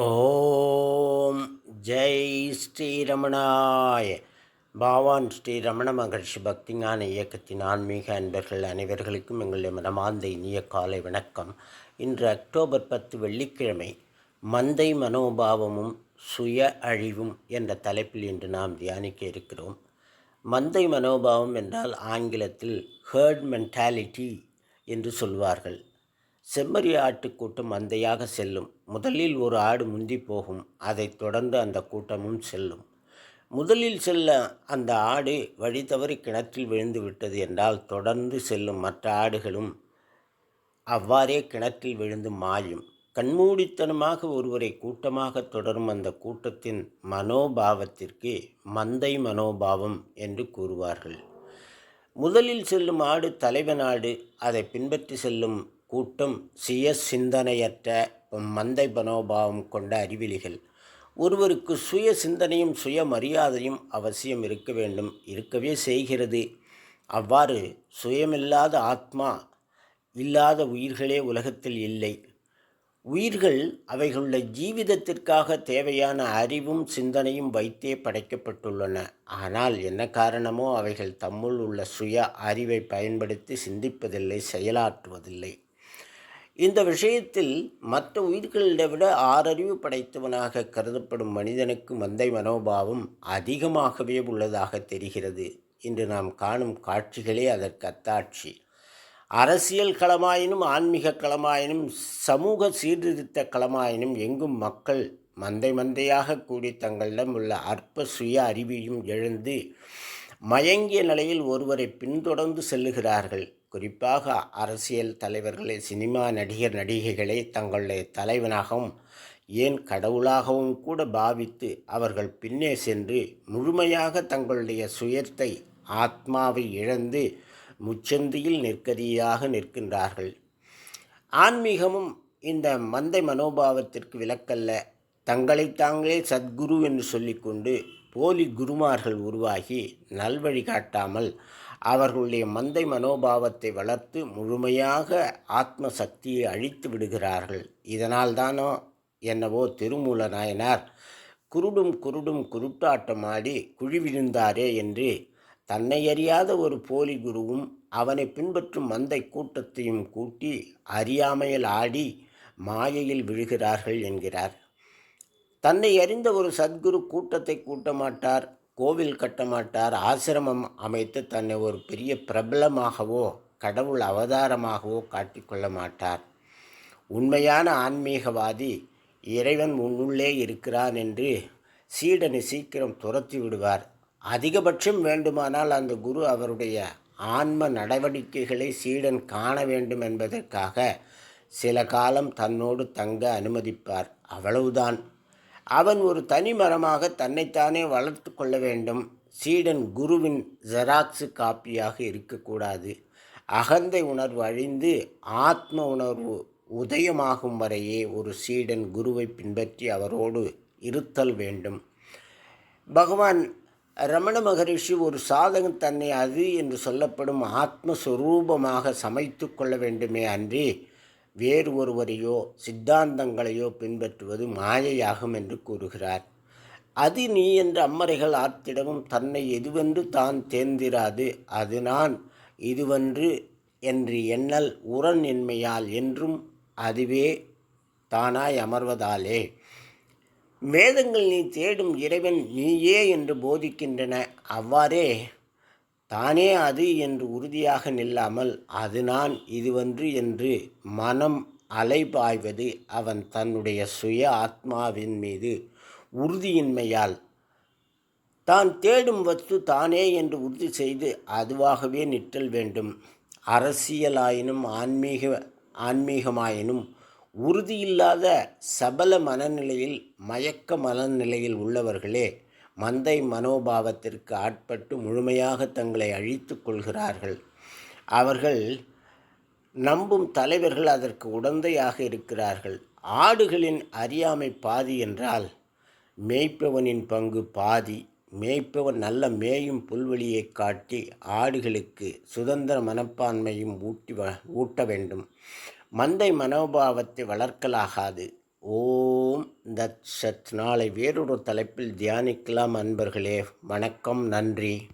ஓம் ஜெய் ஸ்ரீரமணாய். பாவான் ஸ்ரீ ரமண மகர்ஷி பக்திஞான இயக்கத்தின் ஆன்மீக அன்பர்கள் அனைவர்களுக்கும் எங்களுடைய மனமார்ந்த இனிய காலை வணக்கம். இன்று அக்டோபர் பத்து வெள்ளிக்கிழமை மந்தை மனோபாவமும் சுய அழிவும் என்ற தலைப்பில் இன்று நாம் தியானிக்க இருக்கிறோம். மந்தை மனோபாவம் என்றால் ஆங்கிலத்தில் ஹேர்ட் மென்டாலிட்டி என்று சொல்வார்கள். செம்மறி ஆட்டுக்கூட்டம் மந்தையாக செல்லும். முதலில் ஒரு ஆடு முந்தி போகும். அதைத் தொடர்ந்து அந்த கூட்டமும் செல்லும். முதலில் செல்ல அந்த ஆடு வழி தவறி கிணற்றில் விழுந்து விட்டது என்றால் தொடர்ந்து செல்லும் மற்ற ஆடுகளும் அவ்வாறே கிணற்றில் விழுந்து மாயும். கண்மூடித்தனமாக ஒருவரை கூட்டமாக தொடரும் அந்த கூட்டத்தின் மனோபாவத்திற்கு மந்தை மனோபாவம் என்று கூறுவார்கள். முதலில் செல்லும் ஆடு தலைவன் ஆடு அதை பின்பற்றி செல்லும் கூட்டம் சுய சிந்தனையற்ற மந்தை மனோபாவம் கொண்ட அறிவிலிகள். ஒருவருக்கு சுய சிந்தனையும் சுய மரியாதையும் அவசியம் இருக்க வேண்டும் இருக்கவே செய்கிறது. அவ்வாறு சுயமில்லாத ஆத்மா இல்லாத உயிர்களே உலகத்தில் இல்லை. உயிர்கள் அவைகளுடைய ஜீவிதத்திற்காக தேவையான அறிவும் சிந்தனையும் வைத்தே படைக்கப்பட்டுள்ளன. ஆனால் என்ன காரணமோ அவைகள் தம்முள் உள்ள சுய அறிவை பயன்படுத்தி சிந்திப்பதில்லை செயலாற்றுவதில்லை. இந்த விஷயத்தில் மற்ற உயிர்களை விட ஆறறிவு படைத்தவனாக கருதப்படும் மனிதனுக்கு மந்தை மனோபாவம் அதிகமாகவே உள்ளதாக தெரிகிறது. இன்று நாம் காணும் காட்சிகளே அதற்கு அத்தாட்சி. அரசியல் களமாயினும் ஆன்மீக களமாயினும் சமூக சீர்திருத்த களமாயினும் எங்கும் மக்கள் மந்தை மந்தையாக கூடி தங்களிடம் உள்ள அற்ப சுய அறிவையும் எழுந்து மயங்கிய நிலையில் ஒருவரை பின்தொடர்ந்து செல்லுகிறார்கள். குறிப்பாக அரசியல் தலைவர்களை சினிமா நடிகர் நடிகைகளை தங்களுடைய தலைவனாகவும் ஏன் கடவுளாகவும் கூட பாவித்து அவர்கள் பின்னே சென்று முழுமையாக தங்களுடைய சுயத்தை ஆத்மாவை இழந்து முச்சந்தியில் நெற்கதியாக நிற்கின்றார்கள். ஆன்மீகமும் இந்த மந்தை மனோபாவத்திற்கு விலக்கல்ல. தங்களை தாங்களே சத்குரு என்று சொல்லிக்கொண்டு போலி குருமார்கள் உருவாகி நல்வழி காட்டாமல் அவர்களுடைய மந்தை மனோபாவத்தை வளர்த்து முழுமையாக ஆத்ம சக்தியை அழித்து விடுகிறார்கள். இதனால் தானோ என்னவோ திருமூல நாயனார் குருடும் குருடும் குருட்டாட்டமாடி குழிவிழுந்தாரே என்று தன்னை அறியாத ஒரு போலி குருவும் அவனை பின்பற்றும் மந்தை கூட்டத்தையும் கூட்டி அறியாமையில் ஆடி மாயையில் விழுகிறார்கள் என்கிறார். தன்னை அறிந்த ஒரு சத்குரு கூட்டத்தை கூட்ட மாட்டார் கோவில் கட்ட மாட்டார் ஆசிரமம் அமைத்து தன்னை ஒரு பெரிய பிரபலமாகவோ கடவுள் அவதாரமாகவோ காட்டிக்கொள்ள மாட்டார். உண்மையான ஆன்மீகவாதி இறைவன் உன்னுள்ளே இருக்கிறான் என்று சீடனை சீக்கிரம் துரத்தி விடுவார். அதிகபட்சம் வேண்டுமானால் அந்த குரு அவருடைய ஆன்ம நடவடிக்கைகளை சீடன் காண வேண்டும் என்பதற்காக சில காலம் தன்னோடு தங்க அனுமதிப்பார். அவ்வளவுதான். அவன் ஒரு தனி மரமாக தன்னைத்தானே வளர்த்து கொள்ள வேண்டும். சீடன் குருவின் ஜெராக்ஸு காப்பியாக இருக்கக்கூடாது. அகந்தை உணர்வு அழிந்து ஆத்ம உணர்வு உதயமாகும் வரையே ஒரு சீடன் குருவை பின்பற்றி அவரோடு இருத்தல் வேண்டும். பகவான் ரமண மகரிஷி ஒரு சாதகன் தன்னை அது என்று சொல்லப்படும் ஆத்மஸ்வரூபமாக சமைத்து கொள்ள வேண்டுமே அன்றி வேறு ஒருவரையோ சித்தாந்தங்களையோ பின்பற்றுவது மாயையாகும் என்று கூறுகிறார். அது நீ என்று அம்மறைகள் ஆர்த்திடவும் தன்னை எதுவென்று தான் தேர்ந்திராது அது நான் இதுவென்று என்று எண்ணல் உரன் என்மையால் என்றும் அதுவே தானாய் அமர்வதாலே. வேதங்கள் நீ தேடும் இறைவன் நீயே என்று போதிக்கின்றன. அவ்வாறே தானே அது என்று உறுதியாக நில்லாமல் அது நான் இதுவன்று என்று மனம் அலைபாய்வது அவன் தன்னுடைய சுய ஆத்மாவின் மீது உறுதியின்மையால். தான் தேடும் வஸ்து தானே என்று உறுதி செய்து அதுவாகவே நிற்றல் வேண்டும். அரசியலாயினும் ஆன்மீக ஆன்மீகமாயினும் உறுதியில்லாத சபல மனநிலையில் மயக்க மனநிலையில் உள்ளவர்களே மந்தை மனோபாவத்திற்கு ஆட்பட்டு முழுமையாக தங்களை அழித்து கொள்கிறார்கள். அவர்கள் நம்பும் தலைவர்கள் அதற்கு உடந்தையாக இருக்கிறார்கள். ஆடுகளின் அறியாமை பாதி என்றால் மேய்ப்பவனின் பங்கு பாதி. மேய்ப்பவன் நல்ல மேயும் புல்வெளியை காட்டி ஆடுகளுக்கு சுதந்திர மனப்பான்மையும் ஊட்டி ஊட்ட வேண்டும். மந்தை மனோபாவத்தை வளர்க்கலாகாது. ஓம் தத் சத். நாளை வேறொரு தலைப்பில் தியானிக்கலாம் அன்பர்களே. வணக்கம் நன்றி.